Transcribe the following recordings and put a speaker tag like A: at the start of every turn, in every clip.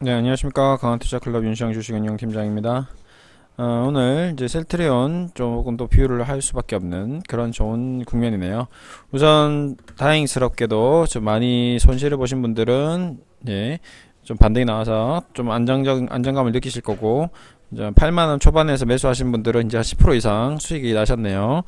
A: 네, 안녕하십니까. 강한투자클럽 윤시영 주식은영 팀장입니다. 어, 오늘 이제 셀트리온 조금 더 비유를 할 수밖에 없는 그런 좋은 국면이네요. 우선 다행스럽게도 좀 많이 손실을 보신 분들은 예, 좀 반등이 나와서 좀 안정적 안정감을 느끼실 거고 8만원 초반에서 매수하신 분들은 이제 10% 이상 수익이 나셨네요.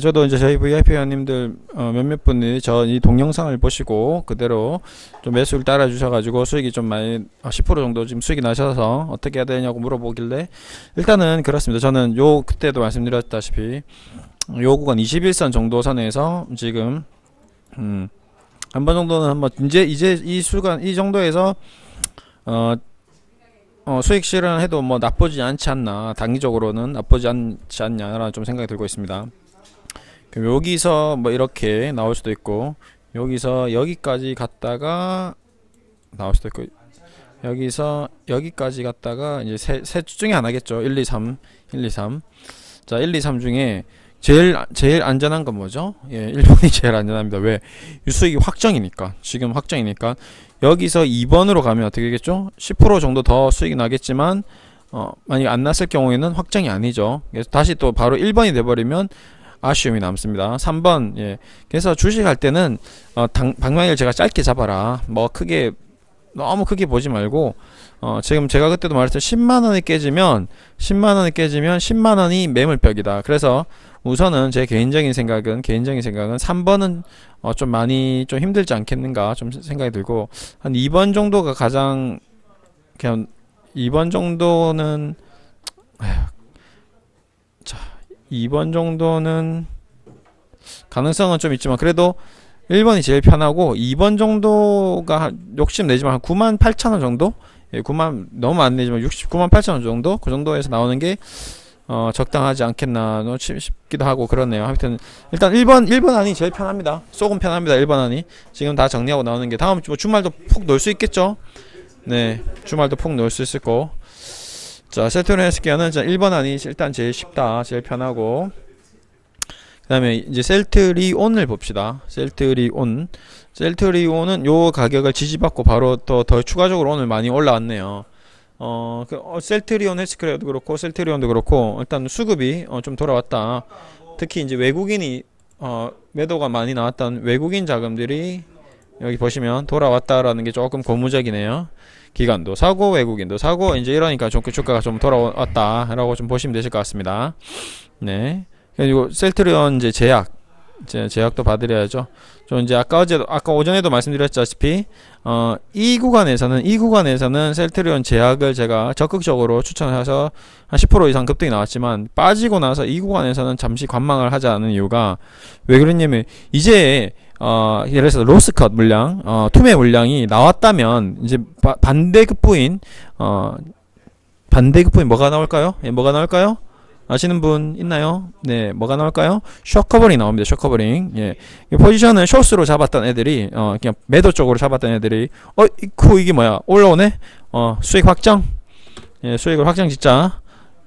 A: 저도 이제 저희 VIP 회원님들 어 몇몇 분이 저 이 동영상을 보시고 그대로 좀 매수를 따라 주셔가지고 수익이 좀 많이 10% 어, 정도 지금 수익이 나셔서 어떻게 해야 되냐고 물어보길래 일단은 그렇습니다. 저는 요 그때도 말씀드렸다시피 요 구간 21선 정도 선에서 지금 음, 한 번 정도는 한번 이제 이제 이 수간 이 정도에서 어 어, 수익 실현해도 뭐 나쁘지 않지 않나 단기적으로는 나쁘지 않지 않냐라는 좀 생각이 들고 있습니다. 여기서 뭐 이렇게 나올 수도 있고 여기서 여기까지 갔다가 나올 수도 있고 여기서 여기까지 갔다가 이제 세, 세 중에 하나겠죠. 1, 2, 3, 1, 2, 3. 자, 1, 2, 3 중에 제일 제일 안전한 건 뭐죠? 예, 일본이 제일 안전합니다. 왜? 수익이 확정이니까. 지금 확정이니까 여기서 2번으로 가면 어떻게 되겠죠? 10% 정도 더 수익이 나겠지만 어, 만약 안 났을 경우에는 확정이 아니죠. 그래서 다시 또 바로 1번이 돼 버리면 아쉬움이 남습니다. 3번 예. 그래서 주식할 때는 어, 당, 방향을 제가 짧게 잡아라. 뭐 크게 너무 크게 보지 말고 어, 지금 제가 그때도 말했죠. 10만 원이 깨지면 10만 원이 깨지면 10만 원이 매물벽이다. 그래서 우선은 제 개인적인 생각은 개인적인 생각은 3번은 어, 좀 많이 좀 힘들지 않겠는가 좀 생각이 들고 한 2번 정도가 가장 그냥 2번 정도는 에휴, 자 2번 정도는 가능성은 좀 있지만 그래도 1번이 제일 편하고 2번 정도가 욕심 내지만 한 9만 8천 원 정도? 예, 9만 너무 안 내지만 69만 8천 원 정도? 그 정도에서 나오는 게 어, 적당하지 않겠나 싶기도 하고 그렇네요. 하여튼 일단 1번 1번 안이 제일 편합니다. 쏙은 편합니다. 1번 안이 지금 다 정리하고 나오는 게 다음 주 주말도 푹 놀 수 있겠죠. 네, 주말도 푹 놀 수 있을 거. 자, 세토렌 스키어는 1번 안이 일단 제일 쉽다, 제일 편하고 그 다음에 이제 셀트리온을 봅시다. 셀트리온. 셀트리온은 요 가격을 지지받고 바로 또 더 추가적으로 오늘 많이 올라왔네요. 어, 그, 어, 셀트리온 헬스크레어도 그렇고 셀트리온도 그렇고 일단 수급이 어, 좀 돌아왔다. 특히 이제 외국인이 어, 매도가 많이 나왔던 외국인 자금들이 여기 보시면 돌아왔다라는 게 조금 고무적이네요. 기관도 사고 외국인도 사고 이제 이러니까 좀 주가가 좀 돌아왔다라고 좀 보시면 되실 것 같습니다. 네. 그리고 셀트리온 이제 제약 이제 제약도 봐드려야죠. 저 이제 아까 어제도 아까 오전에도 말씀드렸다시피 어, 이 구간에서는 이 구간에서는 셀트리온 제약을 제가 적극적으로 추천해서 한 10% 이상 급등이 나왔지만 빠지고 나서 이 구간에서는 잠시 관망을 하지 않은 이유가 왜 그러냐면 이제 어, 예를 들어서 로스컷 물량, 어, 투매 물량이 나왔다면 이제 바, 반대급부인 어, 반대급부인 뭐가 나올까요? 예, 뭐가 나올까요? 아시는 분 있나요? 네, 뭐가 나올까요? 숏 커버링 나옵니다. 숏 커버링. 예. 포지션을 숏으로 잡았던 애들이 어 그냥 매도 쪽으로 잡았던 애들이 어, 이쿠 이게 뭐야? 올라오네. 어, 수익 확정. 예, 수익을 확정 짓자.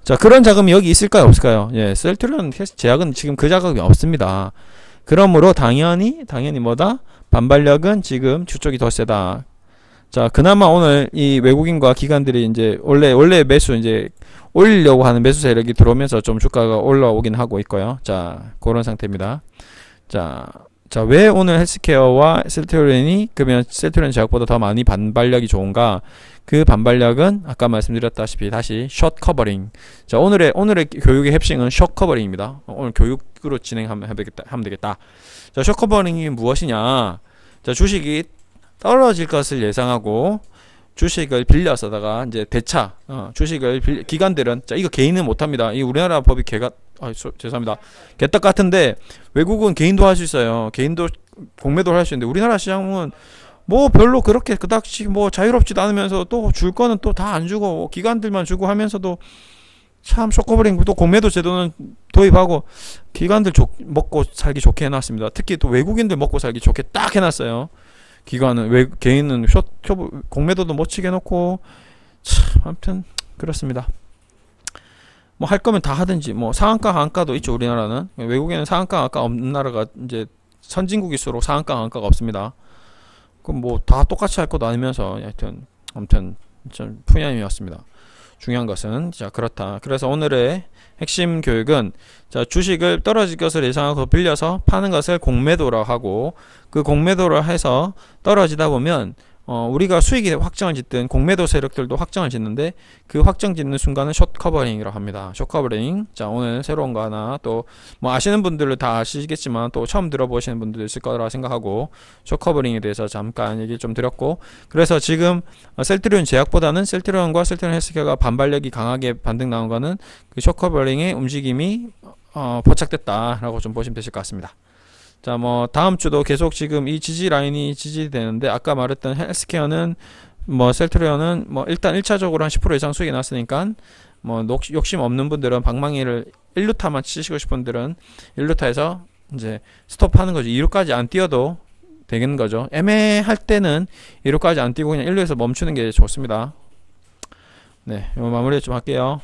A: 자, 그런 자금이 여기 있을까요? 없을까요? 예, 셀트리온 제약은 지금 그 자금이 없습니다. 그러므로 당연히 당연히 뭐다? 반발력은 지금 주쪽이 더 세다. 자, 그나마 오늘 이 외국인과 기관들이 이제 원래 원래 매수 이제 올리려고 하는 매수 세력이 들어오면서 좀 주가가 올라오긴 하고 있고요. 자, 그런 상태입니다. 자, 자, 왜 오늘 헬스케어와 셀트리온이 그러면 셀트리온 제약보다 더 많이 반발력이 좋은가? 그 반발력은 아까 말씀드렸다시피 다시 숏 커버링. 자, 오늘의 오늘의 교육의 핵심은 숏 커버링입니다. 오늘 교육으로 진행하면 되겠다. 하면 되겠다. 자, 숏 커버링이 무엇이냐? 자, 주식이 떨어질 것을 예상하고 주식을 빌려 서다가 이제 대차 어, 주식을 빌, 기관들은 자 이거 개인은 못합니다. 이 우리나라 법이 개가 아 소, 죄송합니다. 개떡 같은데 외국은 개인도 할 수 있어요. 개인도 공매도를 할 수 있는데 우리나라 시장은 뭐 별로 그렇게 그닥지 뭐 자유롭지도 않으면서 또 줄 거는 또 다 안 주고 기관들만 주고 하면서도 참 쇼커버링 또 공매도 제도는 도입하고 기관들 조, 먹고 살기 좋게 해놨습니다. 특히 또 외국인들 먹고 살기 좋게 딱 해놨어요. 기관은 왜 개인은 숏 공매도도 못 치게 놓고 참 아무튼 그렇습니다. 뭐 할 거면 다 하든지 뭐 상한가 한가도 있죠 우리나라는 외국에는 상한가 한가 없는 나라가 이제 선진국일수록 상한가 한가가 없습니다. 그럼 뭐 다 똑같이 할 것도 아니면서 하여튼 아무튼 좀 푸념이었습니다. 중요한 것은 자 그렇다. 그래서 오늘의 핵심 교육은 자 주식을 떨어질 것을 예상하고 빌려서 파는 것을 공매도라 하고 그 공매도를 해서 떨어지다 보면 어, 우리가 수익이 확정을 짓든 공매도 세력들도 확정을 짓는데 그 확정 짓는 순간은 숏 커버링이라고 합니다. 숏 커버링. 자, 오늘 새로운 거 하나 또 뭐 아시는 분들은 다 아시겠지만 또 처음 들어보시는 분들도 있을 거라 생각하고 숏 커버링에 대해서 잠깐 얘기 좀 드렸고 그래서 지금 셀트리온 제약보다는 셀트리온과 셀트리온 헬스케어가 반발력이 강하게 반등 나온 거는 그숏 커버링의 움직임이 어, 포착됐다라고 좀 보시면 되실 것 같습니다. 자, 뭐 다음 주도 계속 지금 이 지지 라인이 지지되는데 아까 말했던 헬스케어는 뭐 셀트리온은 뭐 일단 1차적으로 한 10% 이상 수익이 났으니까 뭐 욕심 없는 분들은 방망이를 1루타만 치시고 싶은 분들은 1루타에서 이제 스톱하는 거죠. 2루까지 안 뛰어도 되는 거죠. 애매할 때는 2루까지 안 뛰고 그냥 1루에서 멈추는 게 좋습니다. 네, 마무리 좀 할게요.